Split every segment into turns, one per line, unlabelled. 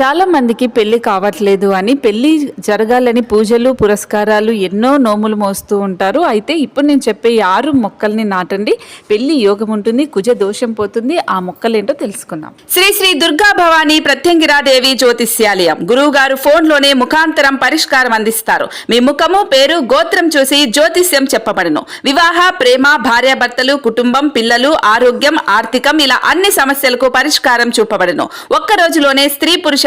చాలా మందికి పెళ్ళి కావట్లేదు అని పెళ్ళి జరగాలని పూజలు పురస్కారాలు ఎన్నో నోములు మోస్తూ ఉంటారు. అయితే ఇప్పుడు నేను చెప్పే ఆరు మొక్కల్ని నాటండి. పెళ్ళి యోగం ఉంటుంది కుజ దోషం పోతుంది. ఆ మొక్కలేంటో తెలుసుకుందాం.
శ్రీ శ్రీ దుర్గా భవానీ ప్రత్యంగిరాదేవి జ్యోతిష్యాలయం. గురువు గారు ఫోన్లోనే ముఖాంతరం పరిష్కారం అందిస్తారు. మీ ముఖము పేరు గోత్రం చూసి జ్యోతిష్యం చెప్పబడును. వివాహ ప్రేమ భార్యాభర్తలు కుటుంబం పిల్లలు ఆరోగ్యం ఆర్థికం ఇలా అన్ని సమస్యలకు పరిష్కారం చూపబడును. ఒక్క రోజులోనే స్త్రీ పురుష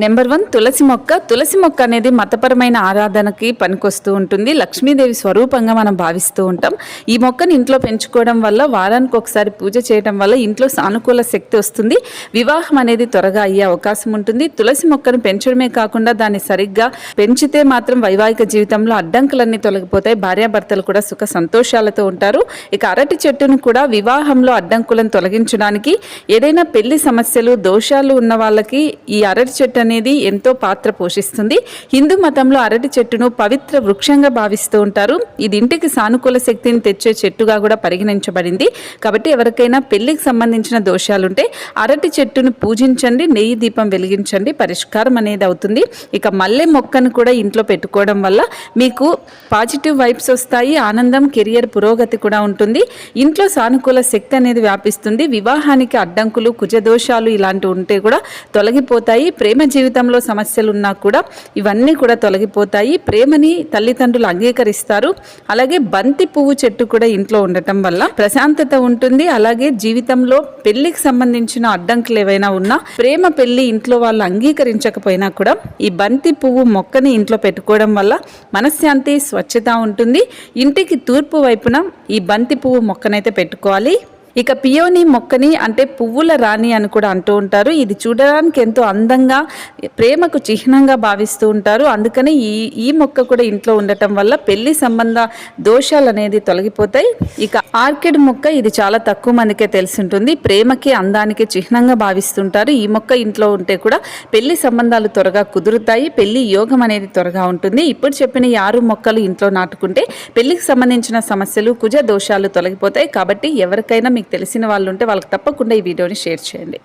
Number one తులసి మొక్క. తులసి మొక్క అనేది మతపరమైన ఆరాధనకి పనికొస్తూ ఉంటుంది. లక్ష్మీదేవి స్వరూపంగా మనం భావిస్తూ ఉంటాం. ఈ మొక్కని ఇంట్లో పెంచుకోవడం వల్ల వారానికి ఒకసారి పూజ చేయడం వల్ల ఇంట్లో సానుకూల శక్తి వస్తుంది. వివాహం అనేది త్వరగా అయ్యే అవకాశం ఉంటుంది. తులసి మొక్కను పెంచడమే కాకుండా దాన్ని సరిగ్గా పెంచితే మాత్రం వైవాహిక జీవితంలో అడ్డంకులన్నీ తొలగిపోతాయి. భార్యాభర్తలు కూడా సుఖ సంతోషాలతో ఉంటారు. ఇక అరటి చెట్టును కూడా వివాహంలో అడ్డంకులను తొలగించడానికి ఏదైనా పెళ్ళి సమస్యలు దోషాలు ఉన్న వాళ్ళకి ఈ అరటి చెట్టు అనేది ఎంతో పాత్ర పోషిస్తుంది. హిందూ మతంలో అరటి చెట్టును పవిత్ర వృక్షంగా భావిస్తూ ఉంటారు. ఇది ఇంటికి సానుకూల శక్తిని తెచ్చే చెట్టుగా కూడా పరిగణించబడింది. కాబట్టి ఎవరికైనా పెళ్ళికి సంబంధించిన దోషాలుంటే అరటి చెట్టును పూజించండి నెయ్యి దీపం వెలిగించండి పరిష్కారం అనేది అవుతుంది. ఇక మల్లె మొక్కను కూడా ఇంట్లో పెట్టుకోవడం వల్ల మీకు పాజిటివ్ వైబ్స్ వస్తాయి ఆనందం కెరియర్ పురోగతి కూడా ఉంటుంది. ఇంట్లో సానుకూల శక్తి అనేది వ్యాపిస్తుంది. వివాహానికి అడ్డంకులు కుజదోషాలు ఇలాంటివి ఉంటే కూడా తొలగిపోతాయి. ప్రేమ జీవితంలో సమస్యలు ఉన్నా కూడా ఇవన్నీ కూడా తొలగిపోతాయి. ప్రేమని తల్లిదండ్రులు అంగీకరిస్తారు. అలాగే బంతి పువ్వు చెట్టు కూడా ఇంట్లో ఉండటం వల్ల ప్రశాంతత ఉంటుంది. అలాగే జీవితంలో పెళ్ళికి సంబంధించిన అడ్డంకులు ఏవైనా ఉన్నా ప్రేమ పెళ్ళి ఇంట్లో వాళ్ళు అంగీకరించకపోయినా కూడా ఈ బంతి పువ్వు మొక్కని ఇంట్లో పెట్టుకోవడం వల్ల మనశ్శాంతి స్వచ్ఛత ఉంటుంది. ఇంటికి తూర్పు వైపున ఈ బంతి పువ్వు మొక్కనైతే పెట్టుకోవాలి. ఇక పియోని మొక్కని అంటే పువ్వుల రాణి అని కూడా అంటూ ఉంటారు. ఇది చూడడానికి ఎంతో అందంగా ప్రేమకు చిహ్నంగా భావిస్తూ ఉంటారు. అందుకని ఈ ఈ మొక్క కూడా ఇంట్లో ఉండటం వల్ల పెళ్ళి సంబంధ దోషాలు అనేది తొలగిపోతాయి. ఇక ఆర్కిడ్ మొక్క ఇది చాలా తక్కువ మందికే తెలిసి ఉంటుంది ప్రేమకి అందానికి చిహ్నంగా భావిస్తుంటారు. ఈ మొక్క ఇంట్లో ఉంటే కూడా పెళ్ళి సంబంధాలు త్వరగా కుదురుతాయి. పెళ్ళి యోగం అనేది త్వరగా ఉంటుంది. ఇప్పుడు చెప్పిన ఈ ఆరు మొక్కలు ఇంట్లో నాటుకుంటే పెళ్ళికి సంబంధించిన సమస్యలు కుజ దోషాలు తొలగిపోతాయి. కాబట్టి ఎవరికైనా మీకు తెలిసిన వాళ్ళు ఉంటే వాళ్ళకి తప్పకుండా ఈ వీడియోని షేర్ చేయండి.